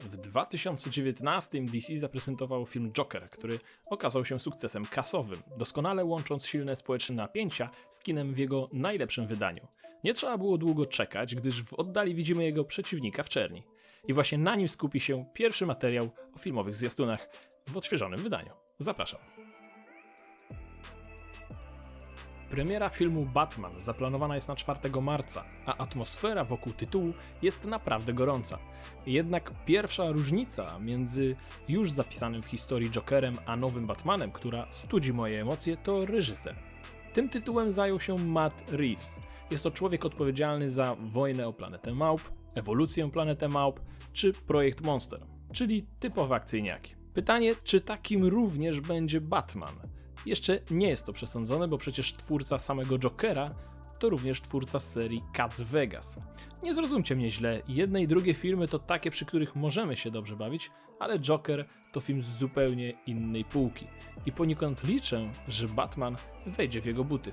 W 2019 DC zaprezentował film Joker, który okazał się sukcesem kasowym, doskonale łącząc silne społeczne napięcia z kinem w jego najlepszym wydaniu. Nie trzeba było długo czekać, gdyż w oddali widzimy jego przeciwnika w czerni. I właśnie na nim skupi się pierwszy materiał o filmowych zwiastunach w odświeżonym wydaniu. Zapraszam. Premiera filmu Batman zaplanowana jest na 4 marca, a atmosfera wokół tytułu jest naprawdę gorąca. Jednak pierwsza różnica między już zapisanym w historii Jokerem a nowym Batmanem, która studzi moje emocje, to reżyser. Tym tytułem zajął się Matt Reeves. Jest to człowiek odpowiedzialny za wojnę o planetę Małp, ewolucję planety Małp czy projekt Monster, czyli typowe akcyjniaki. Pytanie, czy takim również będzie Batman? Jeszcze nie jest to przesądzone, bo przecież twórca samego Jokera to również twórca serii Cats Vegas. Nie zrozumcie mnie źle, jedne i drugie filmy to takie, przy których możemy się dobrze bawić, ale Joker to film z zupełnie innej półki. I poniekąd liczę, że Batman wejdzie w jego buty.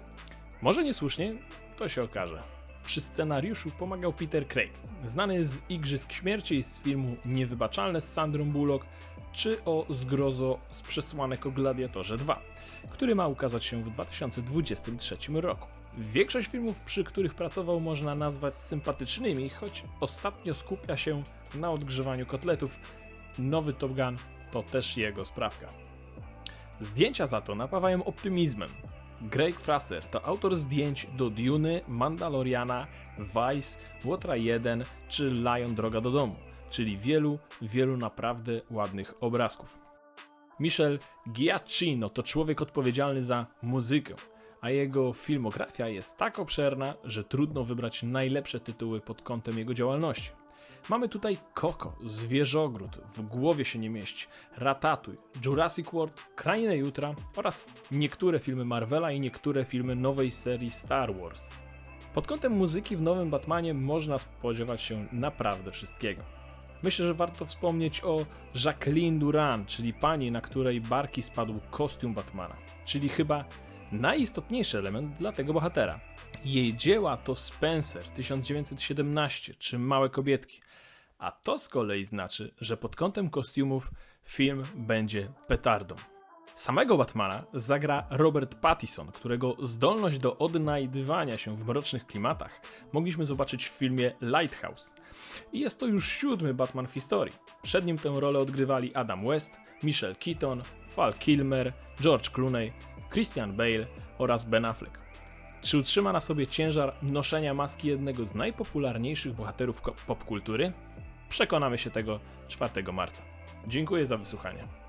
Może niesłusznie, to się okaże. Przy scenariuszu pomagał Peter Craig, znany z Igrzysk Śmierci z filmu Niewybaczalne z Sandrą Bullock, czy o zgrozo z przesłanek o Gladiatorze 2, który ma ukazać się w 2023 roku. Większość filmów, przy których pracował, można nazwać sympatycznymi, choć ostatnio skupia się na odgrzewaniu kotletów. Nowy Top Gun to też jego sprawka. Zdjęcia za to napawają optymizmem. Greg Fraser to autor zdjęć do Duny, Mandaloriana, Vice, Łotra 1 czy Lion Droga do domu, czyli wielu, wielu naprawdę ładnych obrazków. Michel Giacchino to człowiek odpowiedzialny za muzykę, a jego filmografia jest tak obszerna, że trudno wybrać najlepsze tytuły pod kątem jego działalności. Mamy tutaj Koko, Zwierzogród, W głowie się nie mieści, Ratatuj, Jurassic World, Krainę Jutra oraz niektóre filmy Marvela i niektóre filmy nowej serii Star Wars. Pod kątem muzyki w nowym Batmanie można spodziewać się naprawdę wszystkiego. Myślę, że warto wspomnieć o Jacqueline Duran, czyli pani, na której barki spadł kostium Batmana, czyli chyba najistotniejszy element dla tego bohatera. Jej dzieła to Spencer 1917 czy Małe Kobietki, a to z kolei znaczy, że pod kątem kostiumów film będzie petardą. Samego Batmana zagra Robert Pattinson, którego zdolność do odnajdywania się w mrocznych klimatach mogliśmy zobaczyć w filmie Lighthouse. I jest to już siódmy Batman w historii. Przed nim tę rolę odgrywali Adam West, Michelle Keaton, Val Kilmer, George Clooney, Christian Bale oraz Ben Affleck. Czy utrzyma na sobie ciężar noszenia maski jednego z najpopularniejszych bohaterów popkultury? Przekonamy się tego 4 marca. Dziękuję za wysłuchanie.